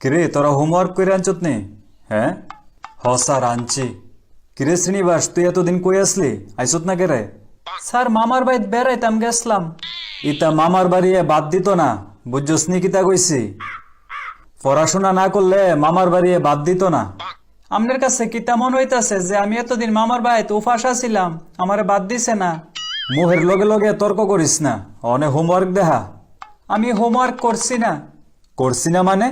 কিরে তোরা হোমওয়ার্ক করে আনছত নে? হ্যাঁ? হ স্যার আনছি। কিরে শ্রীনিবাস তুই এতদিন কই আসলি? আইসত না কেরে? স্যার মামার বাড়িতে বেড়াইতাম গেছলাম। ইতা মামার বাড়ি বাদ দিত না বুঝছস নি কিতা কইছি? পড়াশোনা না করলে মামার বাড়ি বাদ দিত না। আপনার কাছে কি তেমন হইতাছে যে আমি এতদিন মামার বাড়িতে উপাস ছিলাম আমারে বাদ দিছে না। মুহের লগে লগে তর্ক করিস না অনেক হোমওয়ার্ক দেখা আমি হোমওয়ার্ক করছি না। করছি না মানে?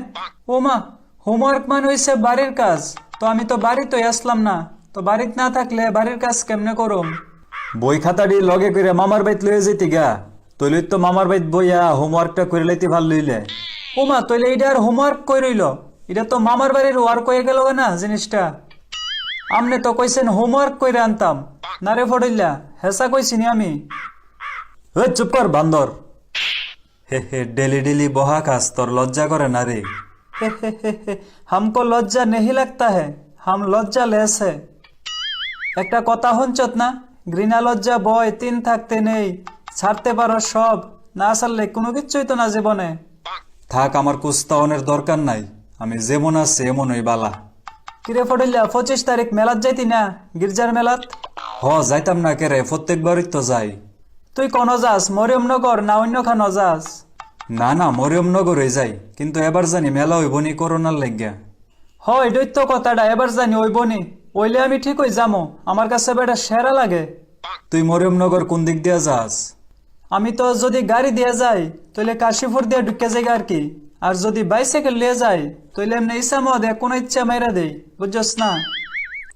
ওমা হোমওয়ার্ক মানে হইছে বাড়ির কাজ। তো আমি তো বাড়িতে আসলাম না। তো বাড়িতে না থাকলে বাড়ির কাজ কেমনে করুম? বই খাতাটি লগে করে মামার বাইত লয়ে যেতি গা। তৈলি তো মামার বাইত বইয়া হোমওয়ার্কটা করে লাইতে ভালো লইলে। ওমা, তইলে এটা আর হোমওয়ার্ক কই রইল? এটা তো মামার বাড়ির ওয়ার্ক হয়ে গেল না জিনিসটা। আমনে তো কইছেন হোমওয়ার্ক কইরে আনতাম। না রে হেসা কইছিনি আমি। চুপ কর বান্দর। হে হে ডেলি ডেলি বহা কাজ তোর লজ্জা করে না রে? হে হে হে হে হামকো লজ্জা নেহি লাগতা হে হাম লজ্জা লেস হে। একটা কথা হঞ্চত না ঘৃণা লজ্জা বয় তিন থাকতে নেই ছাড়তে পারো সব না ছাড়লে কোনো কিচ্ছুই তো না জীবনে। থাক আমার কুস্তাহনের দরকার নাই আমি যেমন আছে ওই বালা। কিরে ফটিল্লা পঁচিশ তারিখ মেলাত যাইতি না গির্জার মেলাত? হ যাইতাম না কেরে প্রত্যেকবারই তো যাই। তুই কোনো যাস মরিয়মনগর না অন্য খানো যাস? না না মরিয়মনগরে যাই। কিন্তু এবার জানি মেলা হইব নি করোনার লাগিয়া। হ এটাই তো কথাটা এবার জানি ওই বনি ওইলে আমি ঠিক হই যামো আমার কাছে বেটা সেরা লাগে। তুই মরিয়মনগর কোন দিক দিয়া যাস? আমি তো যদি গাড়ি দিয়ে যাই তাহলে কাশিপুর দিয়ে ঢুকে যাই আর কি। আর যদি বাইসাইকেল নিয়ে যাই তাহলে এমনি ইচ্ছা মধ্যে কোনো ইচ্ছা মেরা দেই বুঝছস না?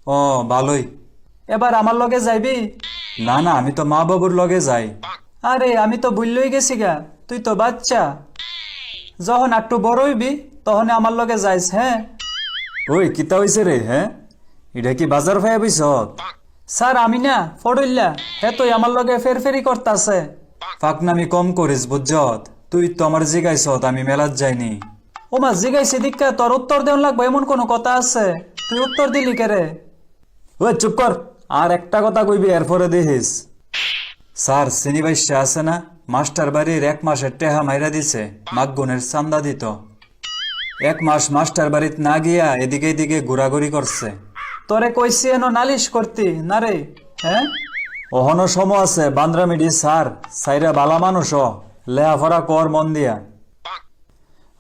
ও ভালোই। এবার আমার লগে যাইবি? না না আমি তো মা বাবুর লগে যাই। আরে আমি তো বুঝলই গেছি গা। তুই তো বাচ্চা। যখন একটু বড় হইবি তখন আমার লগে যাইস হ্যাঁ? ওই কিতা হইছে রে হ্যাঁ? এটা কি বাজার ভাইয়া বইছত স্যার আমি না ফড়ইল্লা। হে তুই আমার লগে ফেরফেরি করতাছে। ফাকনামি কম করিস বুঝছত তুই তো আমার জিগাইছত আমি মেলাত যাইনি। ও মা জিগাইছি দীক্ষা তোর উত্তর দেওয়ান লাগবে এমন কোনো কথা আছে? তুই উত্তর দিলি কে রে? ওই চুপ কর। আর একটা কথা কইবি এরপরে দেখিস। স্যার সিনিবাইশা আছে না? মাস্টার বাড়ির এক মাসের টেহা মাইরা দিছে মাকগুনের চান্দা দিত। এক মাস মাস্টার বাড়িত না গিয়া এদিকে এদিকে ঘোরাঘুরি করছে। তোরে কইছি এনো নালিশ করতি, না রে? হ্যাঁ? অহনো সম আছে, বান্দ্রামিডি, স্যার। সাইরা বালা মানুষ লেহাফরা কর মন দিয়া।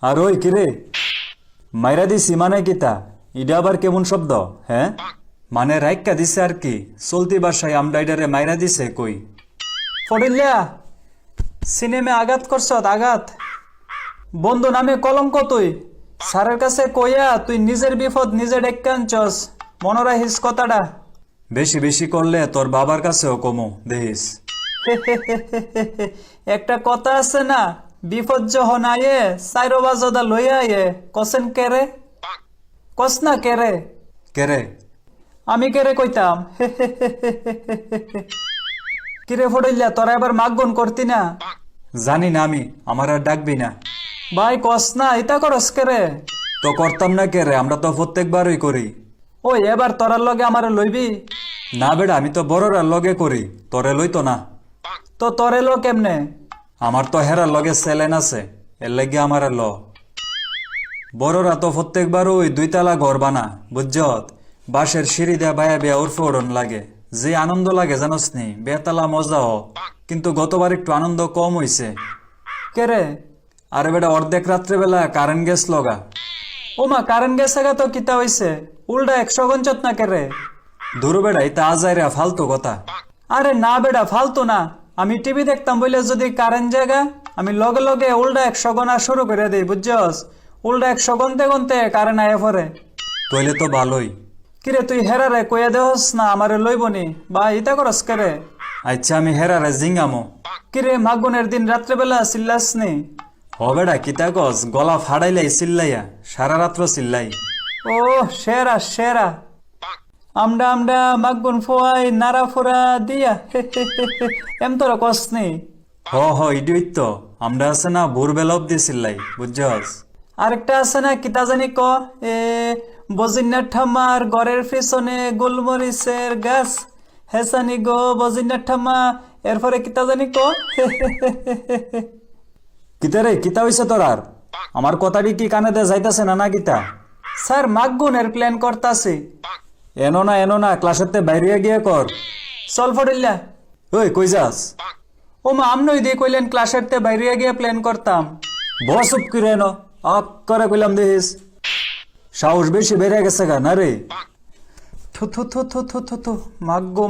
আর ওই কিরে মাইরা দিছি মানে কিতা? ইডা আবার কেমন শব্দ হ্যাঁ? মানে রাইক্কা দিছে আর কি, চলতি বাসায় আমডাইডারে মাইরা দিছে, কই? ফডিল্লা সিনেমে আঘাত করছ আঘাত? বন্ধু নামে কলঙ্ক তুই। স্যারের কাছে কইয়া তুই নিজের বিপদ নিজে ডেকে আনছস। মনে রাখিস কথাটা। বেশি বেশি করলে তোর বাবার কাছেও কমো দেখিস। একটা কথা আছে না বিপদ যখন আয়ে সাইরো বাজদা লইয়া আয়ে। কসেন কেরে কস না কেরে কেরে আমি কেরে কইতাম? কিরে ফড়ইল্লা তোরা এবার মাগবন করতি না? জানি না আমি আমার আর ডাকবি না। ভাই কস না ইতা করস কেরে? তো করতাম না কেরে আমরা তো প্রত্যেকবারই করি। ওই এবার তোরার লগে আমার লইবি? না বেড়া আমি তো বড়রার লগে করি তোরে লইতো না। তো তোরে লো কেমনে? আমার তো হেরার লগে স্যালেন আছে এর লাগে আমার ল। বড়রা তো প্রত্যেকবার ওই দুইতলা ঘর বানা বুঝছত? বাঁশের সিঁড়ি দেয়া বায়া বেয়া উর্ফে ওড়ন লাগে। যে আনন্দ লাগে জানোস নি বেতালা মজা হ কিন্তু গতবার একটু আনন্দ কম হইছে। কে রে? আরে বেটা, অর্ধেক রাত্রেবেলা কারেন্ট গেছ লগা। ওমা কারেন্ট গেছে গা তো কিতা হইছে? উল্টা একশো গঞ্চত না কেরে দূর বেড়া এটা আজাইরা ফালতু কথা। আরে না বেটা, ফালতু না। আমি টিভি দেখতাম বলে যদি কারেন্ট জায়গা আমি লগে লগে উল্টা একশো গনা শুরু করে দিই, বুঝছস? উল্টা একশো গনতে গনতে কারেন্ট আয়ে পরে তইলে তো ভালোই। কিরে তুই হেরারে কইয়া দেহস না আমারে লইবনি বা ইতা করস কেরে? আচ্ছা আমি হেরারে জিঙ্গামো। কিরে মাগুনের দিন রাত্রেবেলা চিল্লাস নি? হ বেড়া কিতা কস? গলা ফাড়াইলাই চিল্লাইয়া সারা রাত্র চিল্লাই। ও সেরা সেরা। আমডা আমডা মাগুন ফোয়াই নারা ফুরা দিয়া। এম তোরা কস নি? হ হ ইডুই তো আমরা আছে না ভোরবেলা অব্দি চিল্লাই বুঝছস? আরেকটা আছে না কিতা জানি ক? এ বজিন্নার ঠাম্মার ঘরের পিছনে গোলমরিচের গাছ। হেসানি গো বজিন্নার ঠাম্মা এরপরে কিতা জানি ক? কিতা রে কিতা হইছে তোরার আমার কথাটি কি কানে দে যাইতাছে না না গীতা স্যার মাগুনের প্ল্যান করতাছি। এনো না এনো না ক্লাসেতে বাইরে গিয়ে কর। চল ফটিল্লা ওই কই যাস? ও মা আমনই দিয়ে কইলেন ক্লাসের তে বাইরে গিয়ে প্ল্যান করতাম। বস উপ করে এনো। আক করে কইলাম সাহস বেশি বেড়ে গেছে গা, না রে? থু থু থু থু থু থু থু।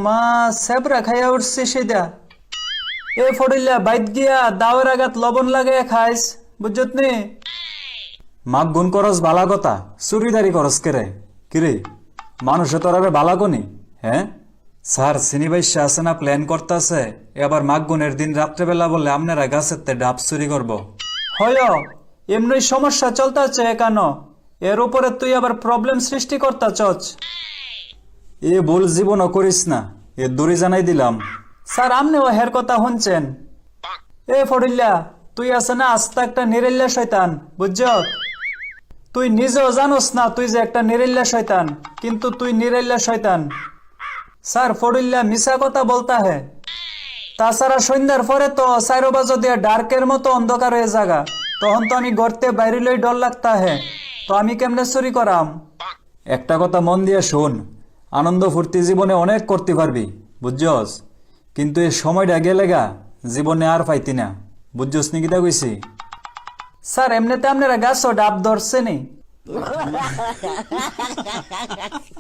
মা, সেবরা খাইয়া উঠছে এ ফটিল্লা বাইত গিয়া দাওয়ের আগাত লবণ খাইস গুণ করস চুরিদারি করস কেরে? কিরে মানুষে তোর আরে বালা কনি হ্যাঁ? স্যার সিনিবাইশা আছে না, প্ল্যান করতেছে। এবার মাক গুণের দিন রাত্রেবেলা বললে আপনারা গাছের তে ডাব চুরি করব। হয়। এমনি সমস্যা চলতেছে কেন? এর উপরে তুই আবার প্রবলেম সৃষ্টি করতা চচ এ ভুল জীবনও করিস না এ দূরে জানাই দিলাম। স্যার আমনেও হের কথা শুনছেন। এ ফড়িল্লা তুই আছে না আস্তা একটা নিরেল্লা শয়তান বুঝছ? তুই নিজেও জানোস না তুই যে একটা নিরেল্লা শয়তান কিন্তু তুই নিরেল্লা শয়তান। স্যার ফড়িল্লা মিশা কথা বলতা হে। তাছাড়া সন্ধ্যার পরে তো সাইরো বাজো দিয়ে ডার্কের মতো অন্ধকার হয়ে জাগা। তখন তো আমি গড়তে বাইরে লই ডর লাগতা হে। তো আমি কেমনে চুরি করাম? একটা কথা মন দিয়ে শোন আনন্দ ফুর্তি জীবনে অনেক করতে পারবি বুঝছস? কিন্তু এই সময়টা গেলে গা জীবনে আর পাইতি না। বুঝছস নি কিতা কইছি? স্যার এমনিতে আপনারা গাছও ডাব ধরছে নি